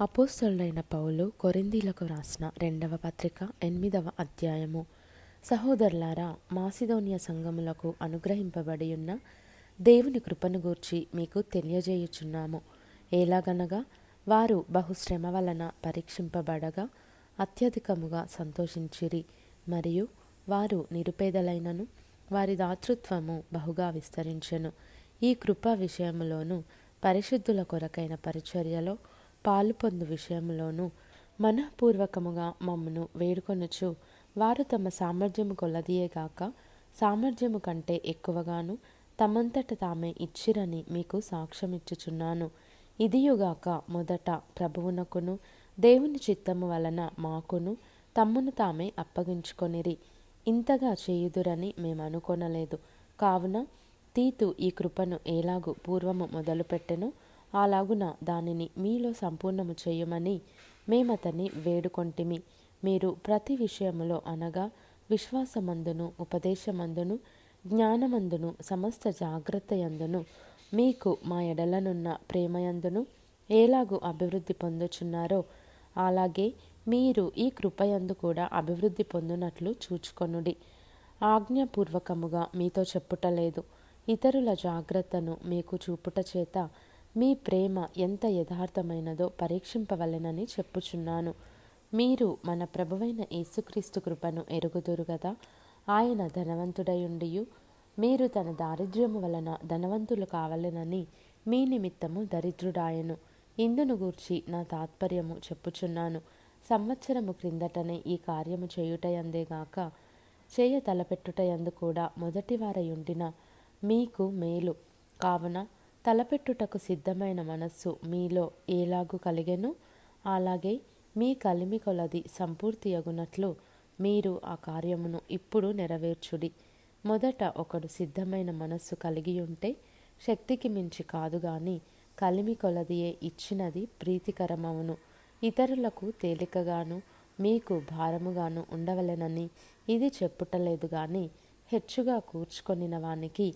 అపోస్తలుడైన పౌలు కొరిందీలకు రాసిన రెండవ పత్రిక ఎనిమిదవ అధ్యాయము. సహోదరులారా మాసిదోనియ సంఘములకు అనుగ్రహింపబడి ఉన్న దేవుని కృపను గూర్చి మీకు తెలియజేయుచున్నాము. ఎలాగనగా వారు బహుశ్రమ వలన పరీక్షింపబడగా అత్యధికముగా సంతోషించిరి మరియు వారు నిరుపేదలైనను వారి దాతృత్వము బహుగా విస్తరించెను. ఈ కృప విషయములోను పరిశుద్ధుల కొరకైన పరిచర్యలో పాలు పొందు విషయంలోనూ మనఃపూర్వకముగా మమ్మను వేడుకొనుచు వారు తమ సామర్థ్యము కొలదియేగాక సామర్థ్యము కంటే ఎక్కువగాను తమంతట తామే ఇచ్చిరని మీకు సాక్ష్యమిచ్చుచున్నాను. ఇదియుగాక మొదట ప్రభువునకును దేవుని చిత్తము వలన మాకును తమ్మును తామే అప్పగించుకొనిరి. ఇంతగా చేయుదురని మేము అనుకొనలేదు కావున తీతు ఈ కృపను ఎలాగు పూర్వము మొదలుపెట్టెనో? అలాగున దానిని మీలో సంపూర్ణము చేయమని మేమతని వేడుకొంటిమి. మీరు ప్రతి విషయములో అనగా విశ్వాసమందును ఉపదేశమందును జ్ఞానమందును సమస్త జాగ్రత్త యందును మీకు మా ఎడలనున్న ప్రేమయందును ఎలాగు అభివృద్ధి పొందుచున్నారో అలాగే మీరు ఈ కృపయందు కూడా అభివృద్ధి పొందునట్లు చూచుకొనుడి. ఆజ్ఞాపూర్వకముగా మీతో చెప్పుటలేదు. ఇతరుల జాగ్రత్తను మీకు చూపుట చేత మీ ప్రేమ ఎంత యథార్థమైనదో పరీక్షింపవలెనని చెప్పుచున్నాను. మీరు మన ప్రభువైన యేసుక్రీస్తు కృపను ఎరుగుదురు కదా ఆయన ధనవంతుడయుండియు. మీరు తన దారిద్ర్యము వలన ధనవంతులు కావలెనని మీ నిమిత్తము దరిద్రుడాయను. ఇందును గూర్చి నా తాత్పర్యము చెప్పుచున్నాను. సంవత్సరము క్రిందటనే ఈ కార్యము చేయుటయందేగాక చేయ తలపెట్టుటయందు కూడా మొదటివారయుండిన మీకు మేలు. కావున తలపెట్టుటకు సిద్ధమైన మనస్సు మీలో ఏలాగు కలిగెను? అలాగే మీ కలిమి కొలది సంపూర్తి అగునట్లు మీరు ఆ కార్యమును ఇప్పుడు నెరవేర్చుడి. మొదట ఒకడు సిద్ధమైన మనస్సు కలిగి ఉంటే శక్తికి మించి కాదు గాని కలిమి కొలదియే ఇచ్చినది ప్రీతికరమవును ఇతరులకు తేలికగాను మీకు భారముగాను ఉండవలెనని ఇది చెప్పుటలేదు గాని హెచ్చుగా కూర్చుకొనిన వానికి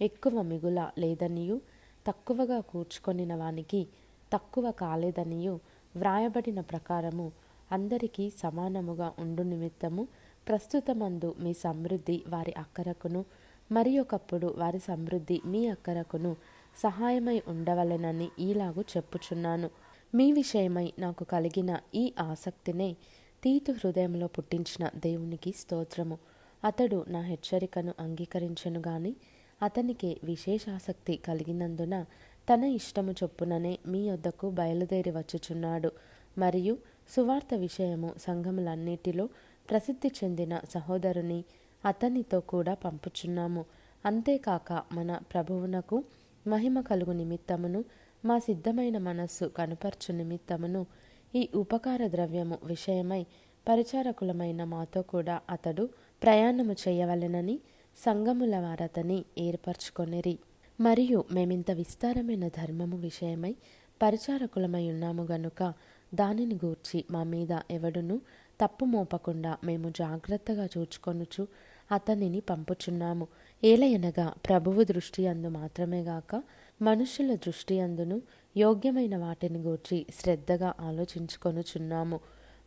ఎక్కువ మిగుల లేదనియు తక్కువగా కూర్చుకొనిన వానికి తక్కువ కాలేదనియు వ్రాయబడిన ప్రకారము అందరికీ సమానముగా ఉండు నిమిత్తము ప్రస్తుతమందు మీ సమృద్ధి వారి అక్కరకును మరి ఒకప్పుడు వారి సమృద్ధి మీ అక్కరకును సహాయమై ఉండవలెనని ఈలాగు చెప్పుచున్నాను. మీ విషయమై నాకు కలిగిన ఈ ఆసక్తినే తీతు హృదయంలో పుట్టించిన దేవునికి స్తోత్రము. అతడు నా హెచ్చరికను అంగీకరించను గాని అతనికి విశేష ఆసక్తి కలిగినందున తన ఇష్టము చొప్పుననే మీ వద్దకు బయలుదేరి వచ్చుచున్నాడు. మరియు సువార్త విషయము సంఘములన్నిటిలో ప్రసిద్ధి చెందిన సహోదరుని అతనితో కూడా పంపుచున్నాము. అంతేకాక మన ప్రభువునకు మహిమ కలుగు నిమిత్తమును మా సిద్ధమైన మనస్సు కనుపర్చు నిమిత్తమును ఈ ఉపకార ద్రవ్యము విషయమై పరిచారకులమైన మాతో కూడా అతడు ప్రయాణము చేయవలెనని సంగముల వారతని ఏర్పరచుకొనిరి. మరియు మేమింత విస్తారమైన ధర్మము విషయమై పరిచారకులమై ఉన్నాము గనుక దానిని గూర్చి మా మీద ఎవడును తప్పు మోపకుండా మేము జాగ్రత్తగా చూచుకొనుచు అతనిని పంపుచున్నాము. ఏలయనగా ప్రభువు దృష్టి అందు మాత్రమే గాక మనుషుల దృష్టి అందును యోగ్యమైన వాటిని గూర్చి శ్రద్ధగా ఆలోచించుకొనుచున్నాము.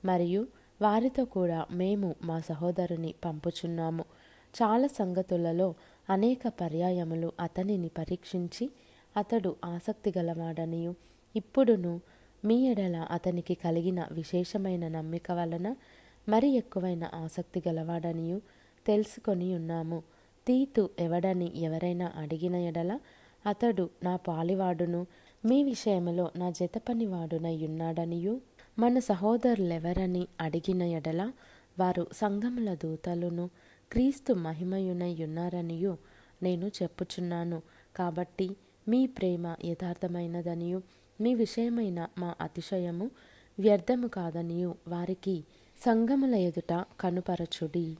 మరియు వారితో కూడా మేము మా సహోదరుని పంపుచున్నాము. చాలా సంగతులలో అనేక పర్యాయములు అతనిని పరీక్షించి అతడు ఆసక్తి గలవాడనియు. ఇప్పుడును మీ ఎడల అతనికి కలిగిన విశేషమైన నమ్మిక వలన మరి ఎక్కువైన ఆసక్తి గలవాడనియు తెలుసుకొని ఉన్నాము. తీతు ఎవడని ఎవరైనా అడిగిన ఎడల అతడు నా పాలివాడును మీ విషయంలో నా జతపనివాడునై ఉన్నాడనియు. మన సహోదరులెవరని అడిగిన ఎడల వారు సంఘముల దూతలును క్రీస్తు మహిమయునై ఉన్నారనియు నేను చెప్పుచున్నాను. కాబట్టి మీ ప్రేమ యథార్థమైనదనియు మీ విషయమైన మా అతిశయము వ్యర్థము కాదనియు వారికి సంగముల ఎదుట కనుపరచుడి.